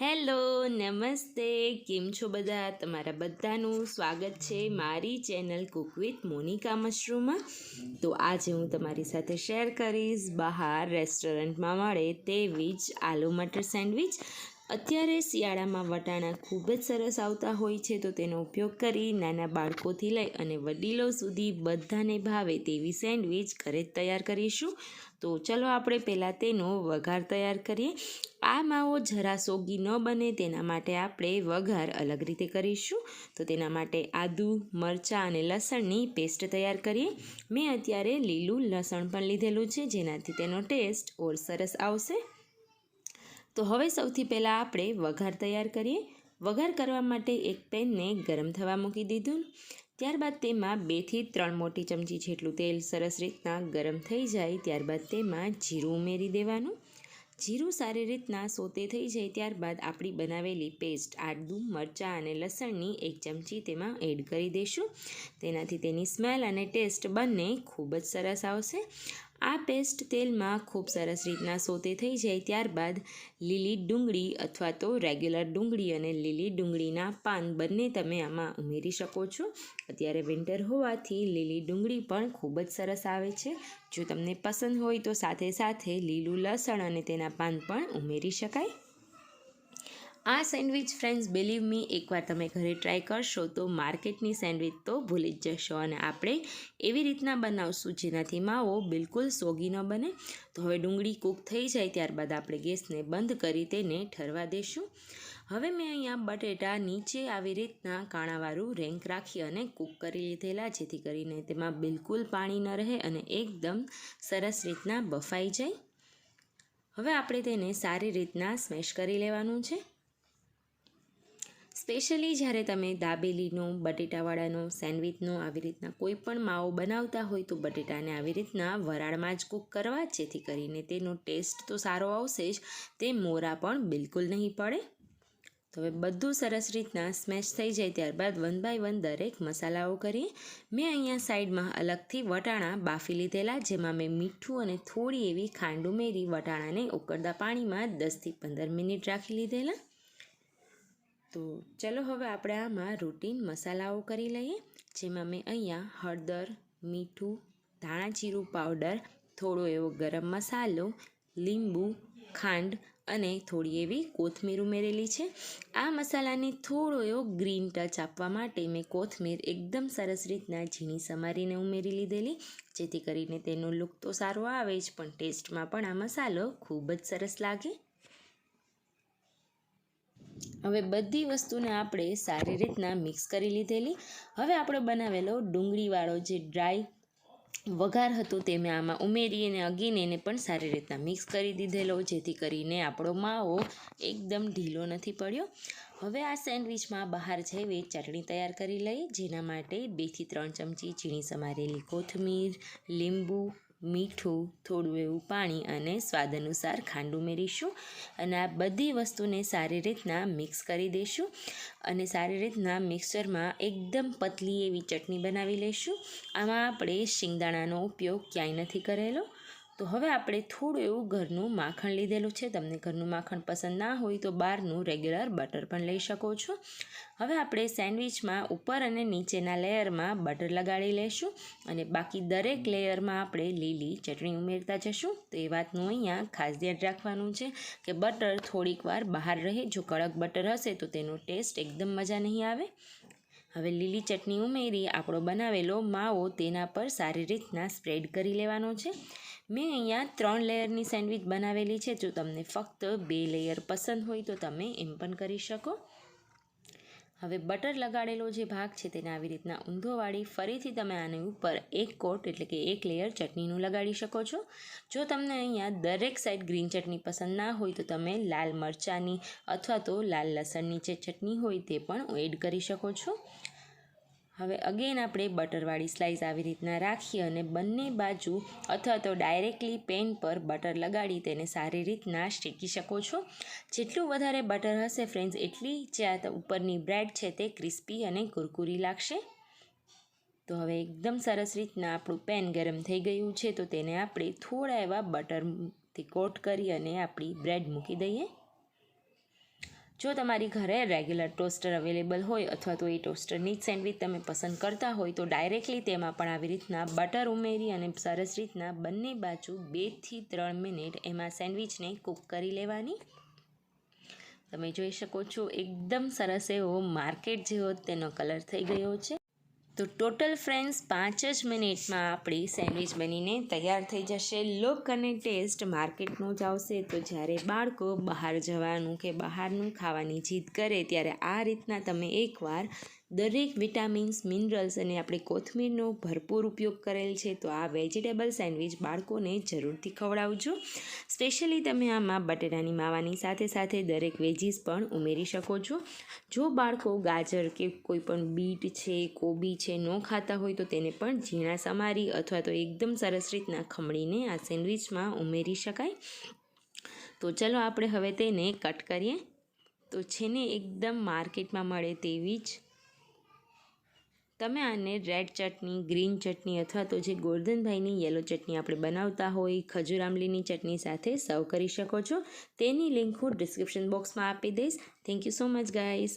Hello, નમસ્તે. કેમ છો બધા? તમારા બધાનું સ્વાગત છે મારી ચેનલ કુક વિથ મોનિકા મશરૂમમાં. તો આજે હું તમારી સાથે શેર કરીશ બહાર રેસ્ટોરન્ટમાં મળે તેવી જ આલુ મટર સેન્ડવિચ અત્યારે શિયાળામાં વટાણા ખૂબ જ સરસ આવતા હોય છે, તો તેનો ઉપયોગ કરી નાના બાળકોથી લઈ અને વડીલો સુધી બધાને ભાવે તેવી સેન્ડવિચ ઘરે જ તૈયાર કરીશું. તો ચલો આપણે પહેલાં તેનો વઘાર તૈયાર કરીએ. આ માવો જરા સોગી ન બને, તેના માટે આપણે વઘાર અલગ રીતે કરીશું. તો તેના માટે આદુ, મરચાં અને લસણની પેસ્ટ તૈયાર કરીએ. મેં અત્યારે લીલું લસણ પણ લીધેલું છે, જેનાથી તેનો ટેસ્ટ ઓર સરસ આવશે. તો હવે સૌથી પહેલાં આપણે વઘાર તૈયાર કરીએ. વઘાર કરવા માટે એક પેનને ગરમ થવા મૂકી દીધું. ત્યારબાદ તેમાં બેથી ત્રણ મોટી ચમચી જેટલું તેલ સરસ રીતના ગરમ થઈ જાય, ત્યારબાદ તેમાં જીરું ઉમેરી દેવાનું. જીરું સારી રીતના સોતે થઈ જાય, ત્યારબાદ આપણી બનાવેલી પેસ્ટ, આદું, મરચાં અને લસણની એક ચમચી તેમાં એડ કરી દઈશું તેનાથી તેની સ્મેલ અને ટેસ્ટ બંને ખૂબ જ સરસ આવશે. આ પેસ્ટ તેલમાં ખૂબ સરસ રીતના સોતે થઈ જાય ત્યારબાદ લીલી ડુંગળી અથવા તો રેગ્યુલર ડુંગળી અને લીલી ડુંગળીના પાન બંને તમે આમાં ઉમેરી શકો છો. અત્યારે વિન્ટર હોવાથી લીલી ડુંગળી પણ ખૂબ જ સરસ આવે છે. જો તમને પસંદ હોય તો સાથે સાથે લીલું લસણ અને તેના પાન પણ ઉમેરી શકાય. આ સેન્ડવિચ ફ્રેન્ડ્સ બિલીવ મી એકવાર તમે ઘરે ટ્રાય કરશો તો માર્કેટની સેન્ડવિચ તો ભૂલી જ જશો અને આપણે એવી રીતના બનાવશું જેનાથી માવો બિલકુલ સોગી ન બને. તો હવે ડુંગળી કૂક થઈ જાય ત્યારબાદ આપણે ગેસને બંધ કરી તેને ઠરવા દેશું. હવે મેં અહીંયા બટેટા નીચે આવી રીતના કાણાવાળું રેન્ક રાખી અને કૂક કરી લીધેલા, જેથી કરીને તેમાં બિલકુલ પાણી ન રહે અને એકદમ સરસ રીતના બફાઈ જાય. હવે આપણે તેને સારી રીતના સ્મેશ કરી લેવાનું છે. સ્પેશિયલી જ્યારે તમે દાબેલીનો, બટેટાવાળાનો, સેન્ડવિચનો આવી રીતના કોઈ પણ માવો બનાવતા હોય તો બટેટાને આવી રીતના વરાળમાં જ કૂક કરવા, જેથી કરીને તેનો ટેસ્ટ તો સારો આવશે જ. તે મોરા પણ બિલકુલ નહીં પડે. તો હવે બધું સરસ રીતના સ્મેશ થઈ જાય ત્યારબાદ વન બાય વન દરેક મસાલાઓ કરીએ. મેં અહીંયા સાઈડમાં અલગથી વટાણા બાફી લીધેલા, જેમાં મેં મીઠું અને થોડી એવી ખાંડ ઉમેરી વટાણાને ઉકળતા પાણીમાં દસથી પંદર મિનિટ રાખી લીધેલા. તો ચલો હવે આપણે આમાં રૂટીન મસાલાઓ કરી લઈએ, જેમાં મેં અહીંયા હળદર, મીઠું, ધાણા જીરું પાવડર થોડો એવો ગરમ મસાલો, લીંબુ, ખાંડ અને થોડી એવી કોથમીર ઉમેરેલી છે. આ મસાલાને થોડો એવો ગ્રીન ટચ આપવા માટે મેં કોથમીર એકદમ સરસ રીતના ઝીણી સમારીને ઉમેરી લીધેલી, જેથી કરીને તેનો લુક તો સારો આવે જ, પણ ટેસ્ટમાં પણ આ મસાલો ખૂબ જ સરસ લાગે. હવે બધી વસ્તુને આપણે સારી રીતના મિક્સ કરી લીધેલી. હવે આપણે બનાવેલો ડુંગળીવાળો જે ડ્રાય વઘાર હતો તે મેં આમાં ઉમેરી અને અગીને એને પણ સારી રીતના મિક્સ કરી દીધેલો, જેથી કરીને આપણો માવો એકદમ ઢીલો નથી પડ્યો. હવે આ સેન્ડવિચમાં બહાર જઈએ ચટણી તૈયાર કરી લઈએ, જેના માટે બેથી ત્રણ ચમચી ઝીણી સમારેલી કોથમીર, લીંબુ મીઠું, થોડું એવું પાણી અને સ્વાદ અનુસાર ખાંડ ઉમેરીશું અને આ બધી વસ્તુને સારી રીતના મિક્સ કરી દઈશું અને સારી રીતના મિક્સરમાં એકદમ પતલી એવી ચટણી બનાવી લઈશું. આમાં આપણે શિંગદાણાનો ઉપયોગ ક્યાંય નથી કરેલો. તો હવે આપણે થોડું એવું ઘરનું માખણ લીધેલું છે. તમને ઘરનું માખણ પસંદ ના હોય તો બહારનું રેગ્યુલર બટર પણ લઈ શકો છો. હવે આપણે સેન્ડવિચમાં ઉપર અને નીચેના લેયરમાં બટર લગાડી લઈશું અને બાકી દરેક લેયરમાં આપણે લીલી ચટણી ઉમેરતા જશું. તો એ વાતનું અહીંયા ખાસ ધ્યાન રાખવાનું છે કે બટર થોડીક વાર બહાર રહે. જો કડક બટર હશે તો તેનો ટેસ્ટ એકદમ મજા નહીં આવે. હવે લીલી ચટણી ઉમેરી, આપણો બનાવેલો માવો તેના પર સારી રીતના સ્પ્રેડ કરી લેવાનો છે. મેં અહીંયા ત્રણ લેયરની સેન્ડવિચ બનાવેલી છે. જો તમને ફક્ત બે લેયર પસંદ હોય તો તમે એમ પણ કરી શકો. હવે બટર લગાડેલો જે ભાગ છે તેને આવી રીતના ઊંધો વાળી ફરીથી તમે આની ઉપર એક કોટ એટલે કે એક લેયર ચટણીનું લગાડી શકો છો. જો તમને અહીંયા દરેક સાઈડ ગ્રીન ચટણી પસંદ ના હોય તો તમે લાલ મરચાંની અથવા તો લાલ લસણની જે ચટણી હોય તે પણ એડ કરી શકો છો. હવે અગેન આપણે બટરવાળી સ્લાઇસ આવી રીતના રાખી અને બંને બાજુ અથવા તો ડાયરેક્ટલી પેન પર બટર લગાડી તેને સારી રીતના શેકી શકો છો. જેટલું વધારે બટર હશે ફ્રેન્ડ્સ એટલી જે આ ઉપરની બ્રેડ છે તે ક્રિસ્પી અને કુરકુરી લાગશે. તો હવે એકદમ સરસ રીતના આપણું પેન ગરમ થઈ ગયું છે, તો તેને આપણે થોડા એવા બટરથી કોટ કરી અને આપણી બ્રેડ મૂકી દઈએ. જો તમારી ઘરે રેગ્યુલર ટોસ્ટર અવેલેબલ હોય અથવા તો એ ટોસ્ટરની જ સેન્ડવિચ તમે પસંદ કરતા હોય તો ડાયરેક્ટલી તેમાં પણ આવી રીતના બટર ઉમેરી અને સરસ રીતના બંને બાજુ બેથી ત્રણ મિનિટ એમાં સેન્ડવિચને કૂક કરી લેવાની. તમે જોઈ શકો છો, એકદમ સરસ એવો માર્કેટ જેવો તેનો કલર થઈ ગયો છે. તો ટોટલ ફ્રેન્ડ્સ પાંચ જ મિનિટમાં આપણી સેન્ડવિચ બનીને તૈયાર થઈ જશે. લુક અને ટેસ્ટ માર્કેટનો જ આવશે. તો જ્યારે બાળકો બહાર જવાનું કે બહારનું ખાવાની જીદ કરે ત્યારે આ રીતના તમે એકવાર દરેક વિટામિન્સ, મિનરલ્સ અને આપણી કોથમીરનો ભરપૂર ઉપયોગ કરેલ છે તો આ વેજીટેબલ સેન્ડવિચ બાળકોને જરૂરથી ખવડાવજો. સ્પેશિયલી તમે આમાં બટેટાની માવાની સાથે સાથે દરેક વેજીસ પણ ઉમેરી શકો છો. જો બાળકો ગાજર કે કોઈ પણ બીટ છે, કોબી છે ન ખાતા હોય તો તેને પણ ઝીણા સમારી અથવા તો એકદમ સરસ રીતના ખમણીને આ સેન્ડવિચમાં ઉમેરી શકાય. તો ચલો આપણે હવે તેને કટ કરીએ. તો છે ને એકદમ માર્કેટમાં મળે તેવી જ તમે આને રેડ ચટણી, ગ્રીન ચટણી અથવા તો જે ગોરધનભાઈની યલો ચટણી આપણે બનાવતા હોય, ખજૂર આંબલીની ચટણી સાથે સર્વ કરી શકો છો. તેની લિંક હું ડિસ્ક્રિપ્શન બોક્સમાં આપી દઈશ. Thank you so much guys